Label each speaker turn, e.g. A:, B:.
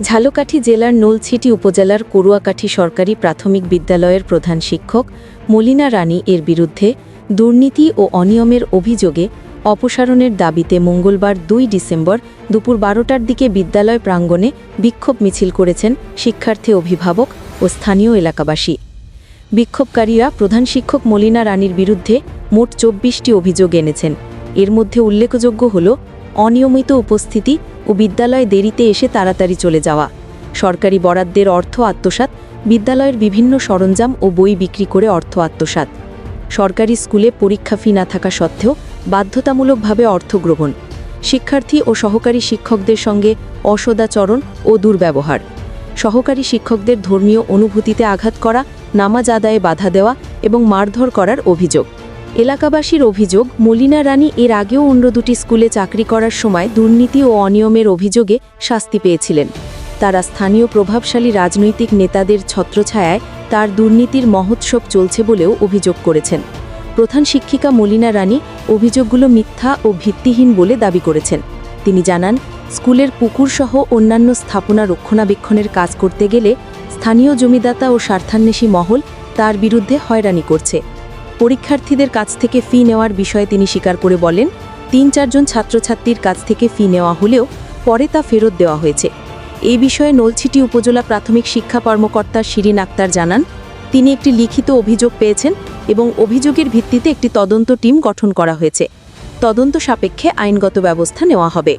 A: ঝালকাঠি জেলার নলছিটি উপজেলার করুয়াকাঠি সরকারি প্রাথমিক বিদ্যালয়ের প্রধান শিক্ষক মলিনা রানী এর বিরুদ্ধে দুর্নীতি ও অনিয়মের অভিযোগে অপসারণের দাবিতে মঙ্গলবার দুই ডিসেম্বর দুপুর বারোটার দিকে বিদ্যালয় প্রাঙ্গণে বিক্ষোভ মিছিল করেছেন শিক্ষার্থী অভিভাবক ও স্থানীয় এলাকাবাসী। বিক্ষোভকারীরা প্রধান শিক্ষক মলিনা রানীর বিরুদ্ধে মোট চব্বিশটি অভিযোগ এনেছেন। এর মধ্যে উল্লেখযোগ্য হল অনিয়মিত উপস্থিতি ও বিদ্যালয়ে দেরিতে এসে তাড়াতাড়ি চলে যাওয়া। সরকারি বরাদ্দের অর্থ আত্মসাৎ, বিদ্যালয়ের বিভিন্ন সরঞ্জাম ও বই বিক্রি করে অর্থ আত্মসাৎ। সরকারি স্কুলে পরীক্ষা ফি না থাকা সত্ত্বেও বাধ্যতামূলকভাবে অর্থ গ্রহণ। শিক্ষার্থী ও সহকারী শিক্ষকদের সঙ্গে অসদাচরণ ও দুর্ব্যবহার। সহকারী শিক্ষকদের ধর্মীয় অনুভূতিতে আঘাত করা, নামাজ আদায়ে বাধা দেওয়া এবং মারধর করার অভিযোগ। এলাকাবাসীর অভিযোগ, মলিনা রানী এর আগেও অন্য দুটি স্কুলে চাকরি করার সময় দুর্নীতি ও অনিয়মের অভিযোগে শাস্তি পেয়েছিলেন। তারা স্থানীয় প্রভাবশালী রাজনৈতিক নেতাদের ছত্রছায়ায় তার দুর্নীতির মহোৎসব চলছে বলেও অভিযোগ করেছেন। প্রধান শিক্ষিকা মলিনা রানী অভিযোগগুলো মিথ্যা ও ভিত্তিহীন বলে দাবি করেছেন। তিনি জানান, স্কুলের পুকুরসহ অন্যান্য স্থাপনা রক্ষণাবেক্ষণের কাজ করতে গেলে স্থানীয় জমিদাতা ও স্বার্থান্বেষী মহল তার বিরুদ্ধে হয়রানি করছে। পরীক্ষার্থীদের কাছ থেকে ফি নেওয়ার বিষয়ে তিনি স্বীকার করে বলেন, তিন চারজন ছাত্রছাত্রীর কাছ থেকে ফি নেওয়া হলেও পরে তা ফেরত দেওয়া হয়েছে। এই বিষয়ে নলছিটি উপজেলা প্রাথমিক শিক্ষা কর্মকর্তা শিরিন আক্তার জানান, তিনি একটি লিখিত অভিযোগ পেয়েছেন এবং অভিযোগের ভিত্তিতে একটি তদন্ত টিম গঠন করা হয়েছে। তদন্ত সাপেক্ষে আইনগত ব্যবস্থা নেওয়া হবে।